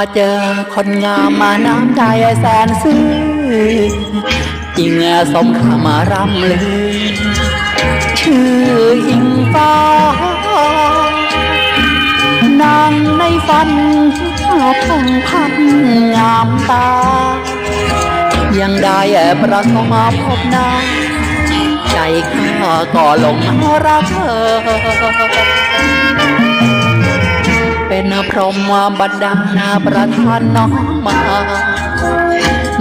าเจอคนงามมาน้ำใจแสนซื่อจริงสมคำรำลือ ชื่ออิงฟ้านางในฝันพงพันงามตา ยังได้ประสบพบหน้า ใจข้าก็หลงรักเธอ เป็นพรหมบันดาประทานน้องมา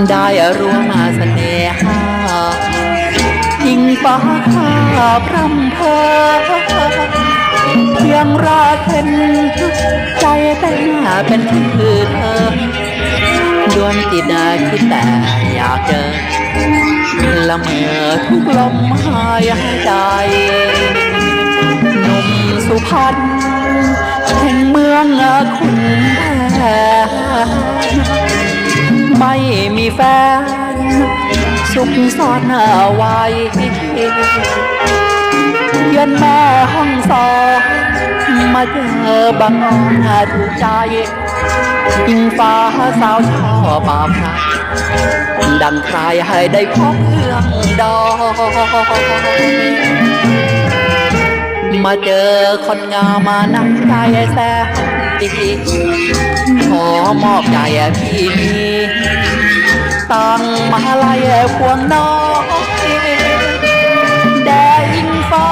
ได้ร่วมมาเสน่หายิ่งฟ้าข้าพรำเพอเพียงราเห็นใจแต่หน้าเป็นคือเธอดวงจิตคิดแต่อยากเจอละเมอทุกลมหายใจ สุพรรณแห่งเมืองคุณแพ้ไม่มีแฟน สุขซ่อนไว้เยือนแม่ห้องสอนมาเจอบางอ่อนถูกใจอิงฟ้าสาวชอบบาพระดังใครให้ได้พบเอื้องดอก มาเจอคนงามมานั่งใจแซ่ดีขอมอบใจพี่นี้ตั้งมาลายพวงน้อยแด่อิงฟ้า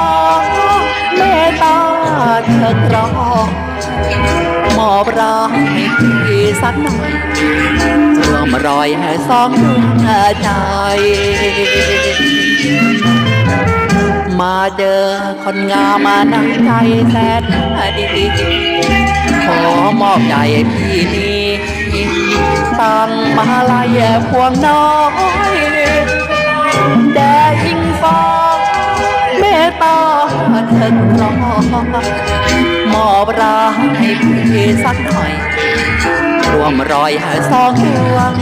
เมตตาเธอกรองมอบรักให้พี่สักหน่อยรวมรอยให้สองดวงใจ มาเจอคนงามมานั่งใจแสนดีขอมอบใจพี่นี้ตั้งมาลายพวงน้อยแด่อิงฟ้าเมตตาเธอรอมอบรักให้พี่สักหน่อยรวมรอยห้สองดวง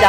ใจ